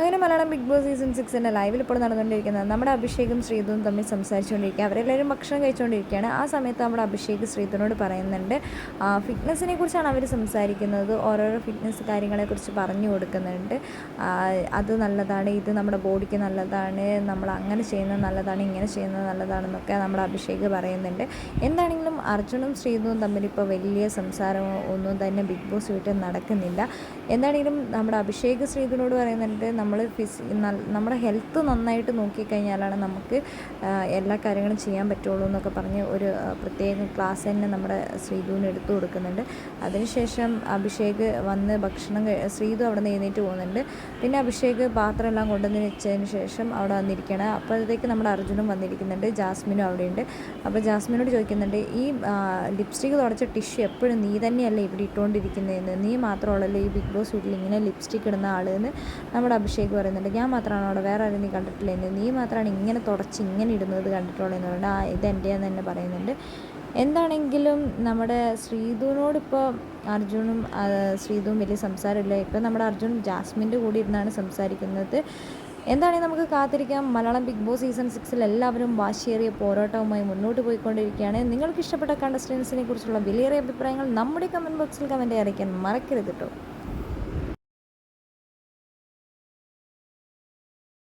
അങ്ങനെ Malayalam Bigg Boss season സിക്സിന്റെ ലൈവിൽ ഇപ്പോൾ നടന്നുകൊണ്ടിരിക്കുന്നത് നമ്മുടെ അഭിഷേകും ശ്രീതും തമ്മിൽ സംസാരിച്ചുകൊണ്ടിരിക്കുക. അവരെല്ലാവരും ഭക്ഷണം കഴിച്ചുകൊണ്ടിരിക്കുകയാണ്. ആ സമയത്ത് നമ്മുടെ അഭിഷേക് ശ്രീതുവിനോട് പറയുന്നുണ്ട് ഫിറ്റ്നസ്സിനെ കുറിച്ചാണ് അവർ സംസാരിക്കുന്നത്. ഓരോരോ ഫിറ്റ്നസ് കാര്യങ്ങളെക്കുറിച്ച് പറഞ്ഞു കൊടുക്കുന്നുണ്ട്. അത് നല്ലതാണ് ഇത് നമ്മുടെ ബോഡിക്ക് നല്ലതാണ് നമ്മൾ അങ്ങനെ ചെയ്യുന്നത് നല്ലതാണ് ഇങ്ങനെ ചെയ്യുന്നത് നല്ലതാണെന്നൊക്കെ നമ്മുടെ അഭിഷേക് പറയുന്നുണ്ട്. എന്താണെങ്കിലും അർജുനും ശ്രീധുവും തമ്മിൽ ഇപ്പോൾ വലിയ സംസാരമോ ഒന്നും തന്നെ ബിഗ് ബോസ് വീട്ടിൽ നടക്കുന്നില്ല. എന്താണെങ്കിലും നമ്മുടെ അഭിഷേക് ശ്രീധുവിനോട് പറയുന്നുണ്ട് നമ്മൾ ഫിസ് നമ്മുടെ ഹെൽത്ത് നന്നായിട്ട് നോക്കിക്കഴിഞ്ഞാലാണ് നമുക്ക് എല്ലാ കാര്യങ്ങളും ചെയ്യാൻ പറ്റുള്ളൂ എന്നൊക്കെ പറഞ്ഞ് ഒരു പ്രത്യേക ക്ലാസ് തന്നെ നമ്മുടെ ശ്രീധുവിന് എടുത്തു കൊടുക്കുന്നുണ്ട്. അതിനുശേഷം അഭിഷേക് വന്ന് ഭക്ഷണം ശ്രീധു അവിടെ നിന്ന് എഴുന്നേറ്റ് പോകുന്നുണ്ട്. പിന്നെ അഭിഷേക് പാത്രം എല്ലാം കൊണ്ടുവന്ന് വെച്ചതിന് ശേഷം അവിടെ വന്നിരിക്കുകയാണ്. അപ്പോഴത്തേക്ക് നമ്മുടെ അർജുനും വന്നിരിക്കുന്നുണ്ട്. ജാസ്മിനും അവിടെയുണ്ട്. അപ്പോൾ ജാസ്മിനോട് ചോദിക്കുന്നുണ്ട് ഈ ലിപ്സ്റ്റിക്ക് തുടച്ച ടിഷ്യൂ എപ്പോഴും നീ തന്നെയല്ലേ ഇവിടെ ഇട്ടുകൊണ്ടിരിക്കുന്നതെന്ന്? നീ മാത്രമുള്ളല്ലോ ഈ ബിഗ് ബോസ് വീട്ടിൽ ഇങ്ങനെ ലിപ്സ്റ്റിക് ഇടുന്ന ആളെന്ന് നമ്മുടെ അഭിഷേക് പറയുന്നുണ്ട്. ഞാൻ മാത്രമാണ് അവിടെ വേറെ ആരും നീ കണ്ടിട്ടില്ലെന്ന് നീ മാത്രമാണ് ഇങ്ങനെ തുടച്ച് ഇങ്ങനെ ഇടുന്നത് കണ്ടിട്ടുള്ളതെന്ന് പറയുന്നത് ആ ഇത് എന്റെയെന്ന് തന്നെ പറയുന്നുണ്ട്. എന്താണെങ്കിലും നമ്മുടെ ശ്രീധുവിനോട് ഇപ്പോൾ അർജുനും ആ, ശ്രീധുവും വലിയ സംസാരമില്ല. ഇപ്പോൾ നമ്മുടെ അർജുൻ ജാസ്മിന്റെ കൂടെ ഇരുന്നാണ് സംസാരിക്കുന്നത്. എന്താണെങ്കിൽ നമുക്ക് കാത്തിരിക്കാം. മലയാളം ബിഗ് ബോസ് സീസൺ സിക്സിൽ എല്ലാവരും വാശിയേറിയ പോരാട്ടവുമായി മുന്നോട്ട് പോയിക്കൊണ്ടിരിക്കുകയാണ്. നിങ്ങൾക്ക് ഇഷ്ടപ്പെട്ട കണ്ടസ്റ്റൻസിനെ കുറിച്ചുള്ള വിലയേറിയ അഭിപ്രായങ്ങൾ നമ്മുടെ കമന്റ് ബോക്സിൽ കമന്റ് അറിയിക്കാൻ മറക്കരുത് കേട്ടോ.